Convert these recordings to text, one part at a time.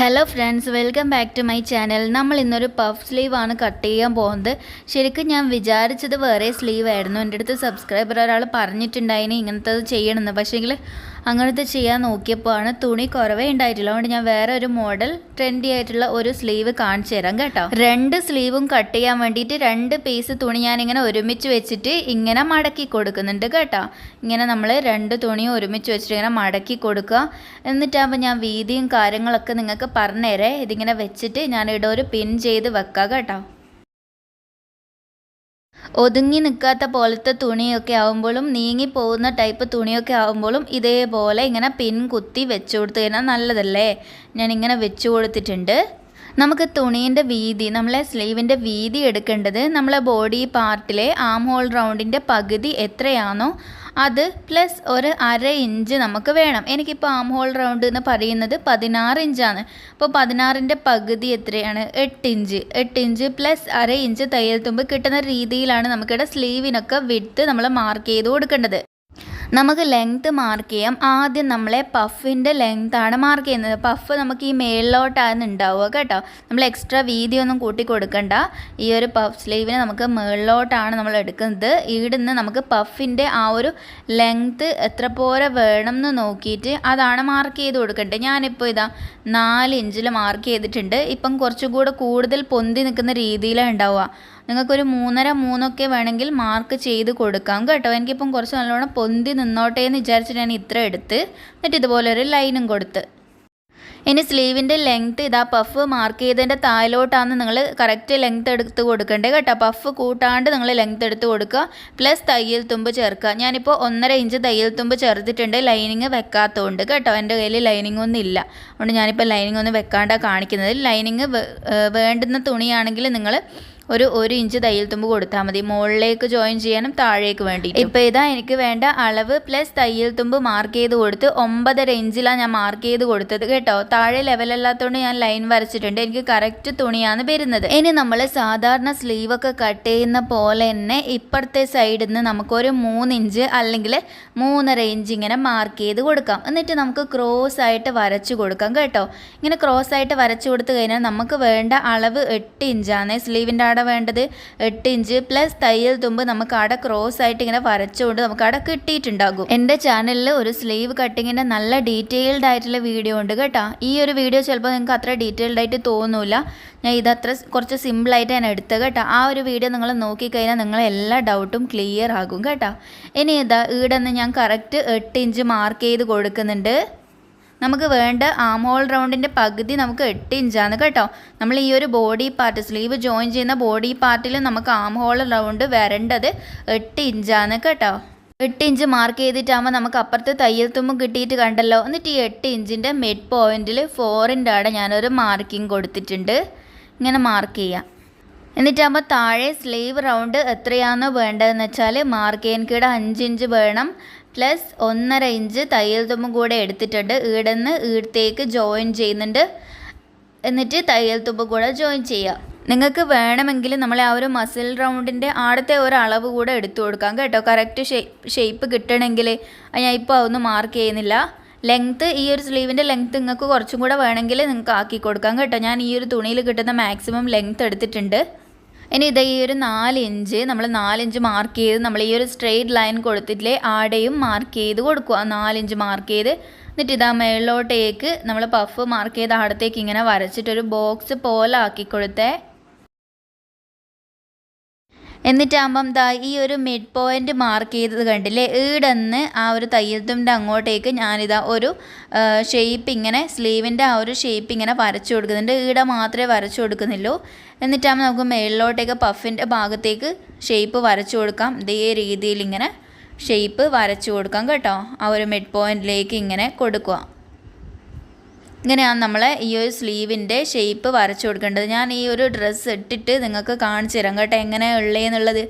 Hello friends welcome back to my channel നമ്മൾ ഇന്നൊരു puff sleeve ആണ് കട്ട് ചെയ്യാൻ പോകുന്നത്. ശരിക്കും ഞാൻ വിചാരിച്ചത് വേറെ സ്ലീവ് ആയിരുന്നു. എന്റെ അടുത്ത് സബ്സ്ക്രൈബർ ഒരാൾ പറഞ്ഞിട്ടുണ്ടായിന് ഇങ്ങനത്തെ ചെയ്യണമെന്ന്. പക്ഷേങ്കിൽ അങ്ങനത്തെ ചെയ്യാൻ നോക്കിയപ്പോൾ ആണ് തുണി കുറവേ ഉണ്ടായിട്ടില്ല. അതുകൊണ്ട് ഞാൻ വേറെ ഒരു മോഡൽ ട്രെൻഡി ആയിട്ടുള്ള ഒരു സ്ലീവ് കാണിച്ചു തരാം കേട്ടോ. രണ്ട് സ്ലീവും കട്ട് ചെയ്യാൻ വേണ്ടിയിട്ട് രണ്ട് പീസ് തുണി ഞാൻ ഇങ്ങനെ ഒരുമിച്ച് വെച്ചിട്ട് ഇങ്ങനെ മടക്കി കൊടുക്കുന്നുണ്ട് കേട്ടോ. ഇങ്ങനെ നമ്മൾ രണ്ട് തുണിയും ഒരുമിച്ച് വെച്ചിട്ട് ഇങ്ങനെ മടക്കി കൊടുക്കുക. എന്നിട്ടാകുമ്പോൾ ഞാൻ വീതിയും കാര്യങ്ങളൊക്കെ നിങ്ങൾക്ക് പറഞ്ഞുതരേ. ഇതിങ്ങനെ വെച്ചിട്ട് ഞാൻ ഇവിടെ ഒരു പിൻ ചെയ്ത് വെക്കാം കേട്ടോ. ഒതുങ്ങി നിൽക്കാത്ത പോലത്തെ തുണിയൊക്കെ ആകുമ്പോഴും നീങ്ങി പോകുന്ന ടൈപ്പ് തുണിയൊക്കെ ആകുമ്പോഴും ഇതേപോലെ ഇങ്ങനെ പിൻ കുത്തി വെച്ച് കൊടുത്തു കഴിഞ്ഞാൽ നല്ലതല്ലേ? ഞാനിങ്ങനെ വെച്ച് കൊടുത്തിട്ടുണ്ട്. നമുക്ക് തുണീന്റെ വീതി നമ്മളെ സ്ലീവിന്റെ വീതി എടുക്കേണ്ടത് നമ്മളെ ബോഡി പാർട്ടിലെ ആം ഹോൾ റൗണ്ടിന്റെ പകുതി എത്രയാണോ അത് പ്ലസ് ഒരു അര ഇഞ്ച് നമുക്ക് വേണം. എനിക്കിപ്പോൾ ആം ഹോൾ റൗണ്ട് എന്ന് പറയുന്നത് പതിനാറ് ഇഞ്ചാണ് അപ്പോൾ പതിനാറിന്റെ പകുതി എത്രയാണ്? എട്ട് ഇഞ്ച് എട്ട് ഇഞ്ച് പ്ലസ് അര ഇഞ്ച് തയ്യൽ തുമ്പ് കിട്ടുന്ന രീതിയിലാണ് നമുക്കിവിടെ സ്ലീവിനൊക്കെ വിട്ട് നമ്മൾ മാർക്ക് ചെയ്ത് കൊടുക്കേണ്ടത്. നമുക്ക് ലെങ്ത് മാർക്ക് ചെയ്യാം. ആദ്യം നമ്മളെ പഫിന്റെ ലെങ്ത് ആണ് മാർക്ക് ചെയ്യുന്നത്. പഫ് നമുക്ക് ഈ മേളിലോട്ടാണ് ഉണ്ടാവുക കേട്ടോ. നമ്മൾ എക്സ്ട്രാ വീതിയൊന്നും കൂട്ടി കൊടുക്കണ്ട. ഈ ഒരു പഫ് സ്ലീവിന് നമുക്ക് മേളിലോട്ടാണ് നമ്മൾ എടുക്കുന്നത്. ഇവിടുന്ന് നമുക്ക് പഫിന്റെ ആ ഒരു ലെങ്ത് എത്ര പോലെ വേണം എന്ന് നോക്കിയിട്ട് അതാണ് മാർക്ക് ചെയ്ത് കൊടുക്കേണ്ടത് ഞാനിപ്പോൾ ഇതാ നാല് ഇഞ്ചിൽ മാർക്ക് ചെയ്തിട്ടുണ്ട്. ഇപ്പം കുറച്ചും കൂടെ കൂടുതൽ പൊന്തി നിൽക്കുന്ന രീതിയിലാണ് ഉണ്ടാവുക. നിങ്ങൾക്കൊരു മൂന്നര മൂന്നൊക്കെ വേണമെങ്കിൽ മാർക്ക് ചെയ്ത് കൊടുക്കാം കേട്ടോ. എനിക്കിപ്പം കുറച്ച് നല്ലോണം പൊന്തി നിന്നോട്ടെ എന്ന് വിചാരിച്ചിട്ട് ഞാൻ ഇത്ര എടുത്ത് എന്നിട്ട് ഇതുപോലൊരു ലൈനും കൊടുത്ത്. ഇനി സ്ലീവിന്റെ ലെങ്ത്ത് ഇതാ പഫ് മാർക്ക് ചെയ്തതിന്റെ താഴോട്ടാണ് നിങ്ങൾ കറക്റ്റ് ലെങ്ത്ത് എടുത്ത് കൊടുക്കേണ്ടത് കേട്ടോ. പഫ് കൂട്ടാണ്ട് നിങ്ങൾ ലെങ്ത്ത് എടുത്ത് കൊടുക്കുക. പ്ലസ് തയ്യൽ തുമ്പ് ചേർക്കുക. ഞാനിപ്പോൾ ഒന്നര ഇഞ്ച് തയ്യൽ തുമ്പ് ചേർത്തിട്ടുണ്ട്. ലൈനിങ് വെക്കാത്തതുകൊണ്ട് കേട്ടോ. എന്റെ കയ്യിൽ ലൈനിങ് ഒന്നും ഇല്ല. അതുകൊണ്ട് ഞാനിപ്പോൾ ലൈനിങ് ഒന്നും വെക്കാണ്ടാണ് കാണിക്കുന്നത്. ലൈനിങ് വേണ്ടുന്ന തുണിയാണെങ്കിൽ നിങ്ങൾ ഒരു ഒരു ഇഞ്ച് തയ്യൽ തുമ്പ് കൊടുത്താൽ മതി. മുകളിലേക്ക് ജോയിൻ ചെയ്യാനും താഴേക്ക് വേണ്ടി ഇപ്പോൾ ഇതാ എനിക്ക് വേണ്ട അളവ് പ്ലസ് തയ്യൽ തുമ്പ് മാർക്ക് ചെയ്ത് കൊടുത്ത് ഒമ്പതര ഇഞ്ചിലാണ് ഞാൻ മാർക്ക് ചെയ്ത് കൊടുത്തത് കേട്ടോ. താഴെ ലെവലല്ലാത്തതുകൊണ്ട് ഞാൻ ലൈൻ വരച്ചിട്ടുണ്ട്. എനിക്ക് കറക്റ്റ് തുണിയാണ് വരുന്നത്. ഇനി നമ്മൾ സാധാരണ സ്ലീവ് ഒക്കെ കട്ട് ചെയ്യുന്ന പോലെ തന്നെ ഇപ്പുറത്തെ സൈഡിൽ നിന്ന് നമുക്കൊരു മൂന്ന് ഇഞ്ച് അല്ലെങ്കിൽ മൂന്നര ഇഞ്ച് ഇങ്ങനെ മാർക്ക് ചെയ്ത് കൊടുക്കാം. എന്നിട്ട് നമുക്ക് ക്രോസ് ആയിട്ട് വരച്ചു കൊടുക്കാം കേട്ടോ. ഇങ്ങനെ ക്രോസ് ആയിട്ട് വരച്ചു കൊടുത്തു കഴിഞ്ഞാൽ നമുക്ക് വേണ്ട അളവ് എട്ട് ഇഞ്ചാണ്. സ്ലീവിന്റെ അവിടെ വേണ്ടത് എട്ട് ഇഞ്ച്. പ്ലസ് തയ്യൽ തുമ്പ് നമുക്ക് അവിടെ ക്രോസ് ആയിട്ട് ഇങ്ങനെ വരച്ചുകൊണ്ട് നമുക്ക് അവിടെ കിട്ടിയിട്ടുണ്ടാകും. എന്റെ ചാനലിൽ ഒരു സ്ലീവ് കട്ടിങ്ങിന്റെ നല്ല ഡീറ്റെയിൽഡ് ആയിട്ടുള്ള വീഡിയോ ഉണ്ട് കേട്ടോ. ഈ ഒരു വീഡിയോ ചിലപ്പോൾ നിങ്ങൾക്ക് അത്ര ഡീറ്റെയിൽഡ് ആയിട്ട് തോന്നൂല. ഞാൻ ഇതത്ര കുറച്ച് സിമ്പിളായിട്ട് ഞാൻ എടുത്തത് കേട്ടോ. ആ ഒരു വീഡിയോ നിങ്ങൾ നോക്കിക്കഴിഞ്ഞാൽ നിങ്ങൾ എല്ലാ ഡൗട്ടും ക്ലിയർ ആകും കേട്ടോ. ഇനി ഇതാ ഇവിടെ നിന്ന് ഞാൻ കറക്റ്റ് എട്ട് ഇഞ്ച് മാർക്ക് ചെയ്ത് കൊടുക്കുന്നുണ്ട്. നമുക്ക് വേണ്ട ആം ഹോൾ റൗണ്ടിന്റെ പകുതി നമുക്ക് എട്ട് ഇഞ്ചാണ് കേട്ടോ. നമ്മൾ ഈ ഒരു ബോഡി പാർട്ട് സ്ലീവ് ജോയിൻ ചെയ്യുന്ന ബോഡി പാർട്ടിൽ നമുക്ക് ആം ഹോൾ റൗണ്ട് വരേണ്ടത് എട്ട് ഇഞ്ചാണ് കേട്ടോ. എട്ട് ഇഞ്ച് മാർക്ക് ചെയ്തിട്ടാകുമ്പോൾ നമുക്ക് അപ്പുറത്ത് തയ്യൽ തുമ്പ് കിട്ടിയിട്ട് കണ്ടല്ലോ. എന്നിട്ട് ഈ എട്ട് ഇഞ്ചിന്റെ മിഡ് പോയിന്റിൽ ഫോറിന്റെ അവിടെ ഞാനൊരു മാർക്കിംഗ് കൊടുത്തിട്ടുണ്ട്. ഇങ്ങനെ മാർക്ക് ചെയ്യാം. എന്നിട്ടാകുമ്പോൾ താഴെ സ്ലീവ് റൗണ്ട് എത്രയാണോ വേണ്ടതെന്ന് വെച്ചാൽ മാർക്ക് ചെയ്യാൻ കീടെ അഞ്ച് ഇഞ്ച് വേണം. പ്ലസ് ഒന്നര ഇഞ്ച് തയ്യൽ തുമ്പ് കൂടെ എടുത്തിട്ടുണ്ട്. ഈടുന്ന് ഈടത്തേക്ക് ജോയിൻ ചെയ്യുന്നുണ്ട്. എന്നിട്ട് തയ്യൽ തുമ്പ് കൂടെ ജോയിൻ ചെയ്യുക നിങ്ങൾക്ക് വേണമെങ്കിൽ നമ്മൾ ആ ഒരു മസിൽ റൗണ്ടിന്റെ ആടത്തെ ഒരു അളവ് കൂടെ എടുത്തു കൊടുക്കാം കേട്ടോ. കറക്റ്റ് ഷേപ്പ് കിട്ടണമെങ്കിൽ. ഞാൻ ഇപ്പോൾ അതൊന്നും മാർക്ക് ചെയ്യുന്നില്ല. ലെങ്ത്ത് ഈ ഒരു സ്ലീവിന്റെ ലെങ്ത്ത് നിങ്ങൾക്ക് കുറച്ചും കൂടെ വേണമെങ്കിൽ നിങ്ങൾക്ക് ആക്കി കൊടുക്കാം കേട്ടോ. ഞാൻ ഈ ഒരു തുണിയിൽ കിട്ടുന്ന മാക്സിമം ലെങ്ത്ത് എടുത്തിട്ടുണ്ട്. ഇനി ഇത് ഈ ഒരു നാല് ഇഞ്ച് നമ്മൾ നാലിഞ്ച് മാർക്ക് ചെയ്ത് നമ്മൾ ഈ ഒരു സ്ട്രെയിറ്റ് ലൈൻ കൊടുത്തിട്ടില്ലേ ആടെയും മാർക്ക് ചെയ്ത് കൊടുക്കുക. നാലിഞ്ച് മാർക്ക് ചെയ്ത് എന്നിട്ട് ഇതാ മേളിലോട്ടേക്ക് നമ്മൾ പഫ് മാർക്ക് ചെയ്ത് ആടത്തേക്ക് ഇങ്ങനെ വരച്ചിട്ടൊരു ബോക്സ് പോലെ ആക്കി കൊടുത്തേ. എന്നിട്ടാകുമ്പം ദാ ഈ ഒരു മിഡ് പോയിന്റ് മാർക്ക് ചെയ്തത് കണ്ടില്ലേ? ഈടന്ന് ആ ഒരു തയ്യൽ തുമ്പിന്റെ അങ്ങോട്ടേക്ക് ഞാനിതാ ഒരു ഷേപ്പ് ഇങ്ങനെ സ്ലീവിന്റെ ആ ഒരു ഷേപ്പ് ഇങ്ങനെ വരച്ചു കൊടുക്കുന്നുണ്ട്. ഈട മാത്രമേ വരച്ചു കൊടുക്കുന്നുള്ളൂ. എന്നിട്ടാകുമ്പോൾ നമുക്ക് മേളിലോട്ടേക്ക് പഫിന്റെ ഭാഗത്തേക്ക് ഷേപ്പ് വരച്ചു കൊടുക്കാം. ഇതേ രീതിയിൽ ഇങ്ങനെ ഷേപ്പ് വരച്ചു കൊടുക്കാം കേട്ടോ. ആ ഒരു മിഡ് പോയിന്റിലേക്ക് ഇങ്ങനെ കൊടുക്കുക. ഇങ്ങനെയാണ് നമ്മൾ ഈ ഒരു സ്ലീവിന്റെ ഷേപ്പ് വരച്ചു കൊടുക്കേണ്ടത്. ഞാൻ ഈ ഒരു ഡ്രസ്സ് ഇട്ടിട്ട് നിങ്ങൾക്ക് കാണിച്ചു തരാം കേട്ടോ എങ്ങനെ ഉള്ളതെന്നുള്ളത്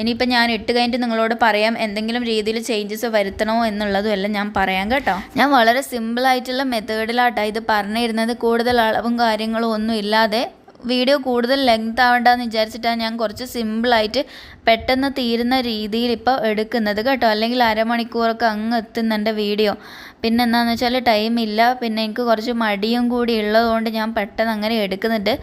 ഇനിയിപ്പോൾ ഞാൻ ഇട്ട് കഴിഞ്ഞിട്ട് നിങ്ങളോട് പറയാം എന്തെങ്കിലും രീതിയിൽ ചേഞ്ചസ് വരുത്തണോ എന്നുള്ളതും എല്ലാം ഞാൻ പറയാം കേട്ടോ. ഞാൻ വളരെ സിമ്പിളായിട്ടുള്ള മെത്തേഡിലാട്ടോ ഇത് പറഞ്ഞിരുന്നത്. കൂടുതൽ അളവും കാര്യങ്ങളും ഒന്നും ഇല്ലാതെ വീഡിയോ കൂടുതൽ ലെങ്ത് ആവണ്ടെന്ന് വിചാരിച്ചിട്ടാണ് ഞാൻ കുറച്ച് സിമ്പിളായിട്ട് പെട്ടെന്ന് തീരുന്ന രീതിയിൽ ഇപ്പോൾ എടുക്കുന്നത് കേട്ടോ. അല്ലെങ്കിൽ അരമണിക്കൂറൊക്കെ അങ്ങ് എത്തുന്നുണ്ട് വീഡിയോ പിന്നെ എന്താണെന്ന് വെച്ചാൽ ഇല്ല. പിന്നെ എനിക്ക് കുറച്ച് മടിയും കൂടി ഉള്ളതുകൊണ്ട് ഞാൻ പെട്ടെന്ന് അങ്ങനെ എടുക്കുന്നുണ്ട്.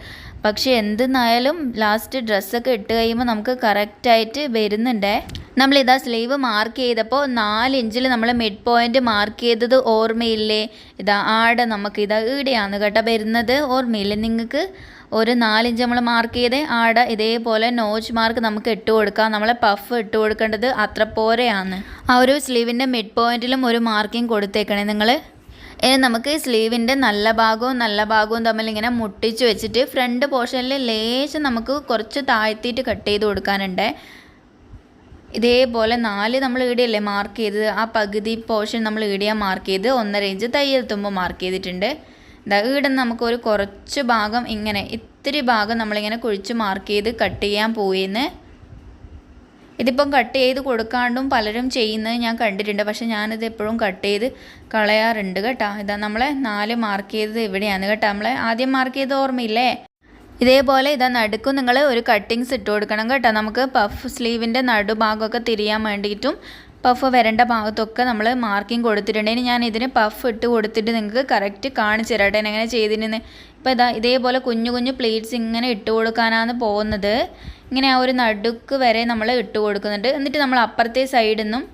പക്ഷേ എന്തെന്നായാലും ലാസ്റ്റ് ഡ്രസ്സൊക്കെ ഇട്ട് കഴിയുമ്പോൾ നമുക്ക് കറക്റ്റായിട്ട് വരുന്നുണ്ടേ. നമ്മളിതാ സ്ലീവ് മാർക്ക് ചെയ്തപ്പോൾ നാല് ഇഞ്ചിൽ നമ്മൾ മിഡ് പോയിന്റ് മാർക്ക് ചെയ്തത് ഓർമ്മയില്ലേ? ഇതാ ആടെ നമുക്ക് ഇതാ ഈടെയാണ് കേട്ടോ വരുന്നത്. ഓർമ്മയില്ലേ നിങ്ങൾക്ക്? ഒരു നാലിഞ്ച് നമ്മൾ മാർക്ക് ചെയ്ത് ആടെ ഇതേപോലെ നോച്ച് മാർക്ക് നമുക്ക് ഇട്ട് കൊടുക്കാം. നമ്മളെ പഫ് ഇട്ട് കൊടുക്കേണ്ടത് അത്ര പോരെയാണ്. ആ ഒരു സ്ലീവിന്റെ മിഡ് പോയിന്റിലും ഒരു മാർക്കിംഗ് കൊടുത്തേക്കണേ നിങ്ങൾ ഇനി നമുക്ക് സ്ലീവിന്റെ നല്ല ഭാഗവും നല്ല ഭാഗവും തമ്മിൽ ഇങ്ങനെ മുട്ടിച്ച് വെച്ചിട്ട് ഫ്രണ്ട് പോർഷനിൽ ലേശം നമുക്ക് കുറച്ച് താഴ്ത്തിയിട്ട് കട്ട് ചെയ്ത് കൊടുക്കാനുണ്ട്. ഇതേപോലെ നാല് നമ്മൾ ഈടിയല്ലേ മാർക്ക് ചെയ്തത്? ആ പകുതി പോർഷൻ നമ്മൾ ഈടിയാ മാർക്ക് ചെയ്ത് ഒന്നര ഇഞ്ച് തയ്യൽ തുമ്പ് മാർക്ക് ചെയ്തിട്ടുണ്ട്. ഇതാ ഇവിടെ നമുക്ക് ഒരു കുറച്ച് ഭാഗം ഇങ്ങനെ ഇത്തിരി ഭാഗം നമ്മളിങ്ങനെ കുഴിച്ച് മാർക്ക് ചെയ്ത് കട്ട് ചെയ്യാൻ പോയിന്ന്. ഇതിപ്പം കട്ട് ചെയ്ത് കൊടുക്കാണ്ടും പലരും ചെയ്യുന്നത് ഞാൻ കണ്ടിട്ടുണ്ട്. പക്ഷെ ഞാനിത് എപ്പോഴും കട്ട് ചെയ്ത് കളയാറുണ്ട് കേട്ടോ. ഇതാ നമ്മളെ നാല് മാർക്ക് ചെയ്തത് ഇവിടെയാണ് കേട്ടോ. നമ്മളെ ആദ്യം മാർക്ക് ചെയ്ത് ഓർമ്മയില്ലേ? ഇതേപോലെ ഇതാ നടുക്കും നിങ്ങൾ ഒരു കട്ടിങ്സ് ഇട്ട് കൊടുക്കണം കേട്ടോ. നമുക്ക് പഫ് സ്ലീവിന്റെ നടുഭാഗമൊക്കെ തിരിയാൻ വേണ്ടിയിട്ടും പഫ് വരേണ്ട ഭാഗത്തൊക്കെ നമ്മൾ മാർക്കിംഗ് കൊടുത്തിട്ടുണ്ടെങ്കിൽ ഞാൻ ഇതിന് പഫ് ഇട്ട് കൊടുത്തിട്ട് നിങ്ങൾക്ക് കറക്റ്റ് കാണിച്ചു തരാട്ടെ. എങ്ങനെ ചെയ്തിരുന്ന്? ഇപ്പോൾ ഇതാ ഇതേപോലെ കുഞ്ഞു കുഞ്ഞു പ്ലേറ്റ്സ് ഇങ്ങനെ ഇട്ട് കൊടുക്കാനാണ് പോകുന്നത്. ഇങ്ങനെ ആ ഒരു നടുക്ക് വരെ നമ്മൾ ഇട്ട് കൊടുക്കുന്നുണ്ട്. എന്നിട്ട് നമ്മൾ അപ്പുറത്തെ സൈഡിൽ നിന്നും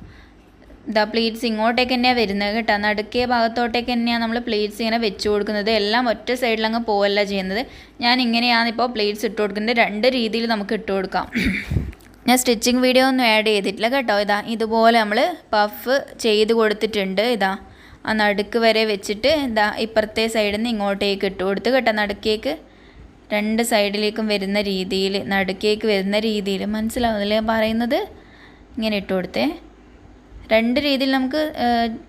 ഇതാ പ്ലേറ്റ്സ് ഇങ്ങോട്ടേക്ക് തന്നെയാണ് വരുന്നത് കേട്ടോ. നടുക്കിയ ഭാഗത്തോട്ടേക്ക് തന്നെയാണ് നമ്മൾ പ്ലേറ്റ്സ് ഇങ്ങനെ വെച്ച് കൊടുക്കുന്നത്. എല്ലാം ഒറ്റ സൈഡിലങ്ങ് പോവല്ല ചെയ്യുന്നത്. ഞാൻ ഇങ്ങനെയാണ് ഇപ്പോൾ പ്ലേറ്റ്സ് ഇട്ട് കൊടുക്കുന്നത്. രണ്ട് രീതിയിൽ നമുക്ക് ഇട്ട് കൊടുക്കാം. ഞാൻ സ്റ്റിച്ചിങ് വീഡിയോ ഒന്നും ആഡ് ചെയ്തിട്ടില്ല കേട്ടോ. ഇതാ ഇതുപോലെ നമ്മൾ പഫ് ചെയ്ത് കൊടുത്തിട്ടുണ്ട്. ഇതാ ആ നടുക്ക് വരെ വെച്ചിട്ട് ഇതാ ഇപ്പുറത്തെ സൈഡിൽ നിന്ന് ഇങ്ങോട്ടേക്ക് ഇട്ട് കൊടുത്ത് കേട്ടോ. നടുക്കേക്ക് രണ്ട് സൈഡിലേക്കും വരുന്ന രീതിയിൽ നടുക്കേക്ക് വരുന്ന രീതിയിൽ മനസ്സിലാവുന്നില്ലേ പറയുന്നത്? ഇങ്ങനെ ഇട്ട് കൊടുത്തേ. രണ്ട് രീതിയിൽ നമുക്ക്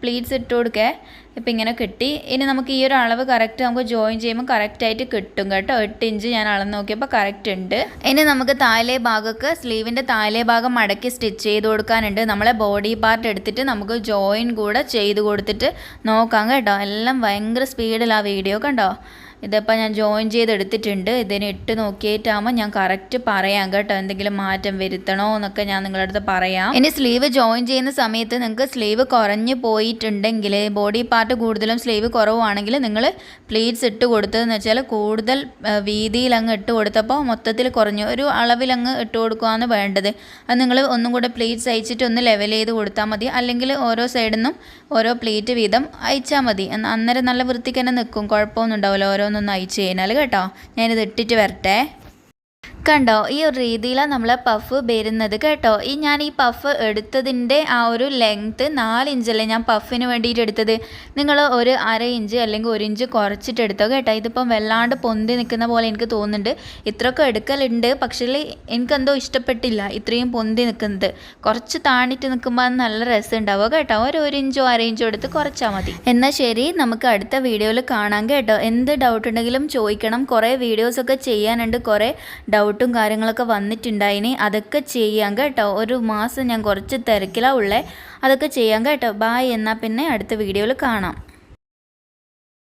പ്ലീറ്റ്സ് ഇട്ട് കൊടുക്കേ. ഇപ്പം ഇങ്ങനെ കിട്ടി. ഇനി നമുക്ക് ഈ ഒരു അളവ് കറക്റ്റ് നമുക്ക് ജോയിൻ ചെയ്യുമ്പോൾ കറക്റ്റായിട്ട് കിട്ടും കേട്ടോ. എട്ട് ഇഞ്ച് ഞാൻ അളന്ന് നോക്കിയപ്പോൾ കറക്റ്റ് ഉണ്ട്. ഇനി നമുക്ക് താഴെ ഭാഗമൊക്കെ സ്ലീവിന്റെ താഴെ ഭാഗം മടക്കി സ്റ്റിച്ച് ചെയ്ത് കൊടുക്കാനുണ്ട്. നമ്മളെ ബോഡി പാർട്ട് എടുത്തിട്ട് നമുക്ക് ജോയിൻ കൂടെ ചെയ്ത് കൊടുത്തിട്ട് നോക്കാം കേട്ടോ. എല്ലാം ഭയങ്കര സ്പീഡിലാണ് വീഡിയോ കണ്ടോ? ഇതിപ്പോൾ ഞാൻ ജോയിൻ ചെയ്തെടുത്തിട്ടുണ്ട്. ഇതിന് ഇട്ട് നോക്കിയിട്ടാകുമ്പോൾ ഞാൻ കറക്റ്റ് പറയാം കേട്ടോ. എന്തെങ്കിലും മാറ്റം വരുത്തണോ എന്നൊക്കെ ഞാൻ നിങ്ങളുടെ അടുത്ത് പറയാം. ഇനി സ്ലീവ് ജോയിൻ ചെയ്യുന്ന സമയത്ത് നിങ്ങൾക്ക് സ്ലീവ് കുറഞ്ഞു പോയിട്ടുണ്ടെങ്കിൽ ബോഡി പാർട്ട് കൂടുതലും സ്ലീവ് കുറവാണെങ്കിൽ നിങ്ങൾ പ്ലീറ്റ്സ് ഇട്ട് കൊടുത്തതെന്ന് വെച്ചാൽ കൂടുതൽ വീതിയിൽ അങ്ങ് ഇട്ട് കൊടുത്തപ്പോൾ മൊത്തത്തിൽ കുറഞ്ഞു ഒരു അളവിൽ അങ്ങ് ഇട്ട് കൊടുക്കുകയാണ് വേണ്ടത്. അത് നിങ്ങൾ ഒന്നും കൂടെ പ്ലീറ്റ്സ് അയച്ചിട്ട് ഒന്ന് ലെവൽ ചെയ്ത് കൊടുത്താൽ മതി. അല്ലെങ്കിൽ ഓരോ സൈഡിൽ നിന്നും ഓരോ പ്ലീറ്റ് വീതം അയച്ചാൽ മതി. അന്നേരം നല്ല വൃത്തിക്ക് തന്നെ നിൽക്കും. കുഴപ്പമൊന്നും ഉണ്ടാവില്ല. ഓരോന്നൊന്നും അയച്ചു കഴിഞ്ഞാൽ കേട്ടോ? ഞാനിത് ഇട്ടിട്ട് വരട്ടെ. കണ്ടോ? ഈ ഒരു രീതിയിലാണ് നമ്മൾ പഫ് വരുന്നത് കേട്ടോ. ഈ ഞാൻ ഈ പഫ് എടുത്തതിന്റെ ആ ഒരു ലെങ്ത്ത് നാല് ഇഞ്ചല്ലേ ഞാൻ പഫിന് വേണ്ടിയിട്ട് എടുത്തത്? നിങ്ങൾ ഒരു അര ഇഞ്ച് അല്ലെങ്കിൽ ഒരു ഇഞ്ച് കുറച്ചിട്ട് എടുത്തോ കേട്ടോ. ഇതിപ്പം വല്ലാണ്ട് പൊന്തി നിൽക്കുന്ന പോലെ എനിക്ക് തോന്നുന്നുണ്ട്. ഇത്രയൊക്കെ എടുക്കലുണ്ട്. പക്ഷേ എനിക്കെന്തോ ഇഷ്ടപ്പെട്ടില്ല ഇത്രയും പൊന്തി നിൽക്കുന്നത്. കുറച്ച് താണിട്ട് നിൽക്കുമ്പോൾ നല്ല രസം ഉണ്ടാവുക കേട്ടോ? ഒരു ഒരു ഇഞ്ചോ അര ഇഞ്ചോ എടുത്ത് കുറച്ചാൽ മതി. എന്നാൽ ശരി നമുക്ക് അടുത്ത വീഡിയോയിൽ കാണാം കേട്ടോ. എന്ത് ഡൗട്ട് ഉണ്ടെങ്കിലും ചോദിക്കണം. കുറേ വീഡിയോസൊക്കെ ചെയ്യാനുണ്ട്. കുറേ ഡൗട്ടും കാര്യങ്ങളൊക്കെ വന്നിട്ടുണ്ടായിനി. അതൊക്കെ ചെയ്യാം കേട്ടോ. ഒരു മാസം ഞാൻ കുറച്ച് തിരക്കിലാണ് ഉള്ളത് അതൊക്കെ ചെയ്യാം കേട്ടോ. ബായ് എന്നാൽ പിന്നെ അടുത്ത വീഡിയോയിൽ കാണാം.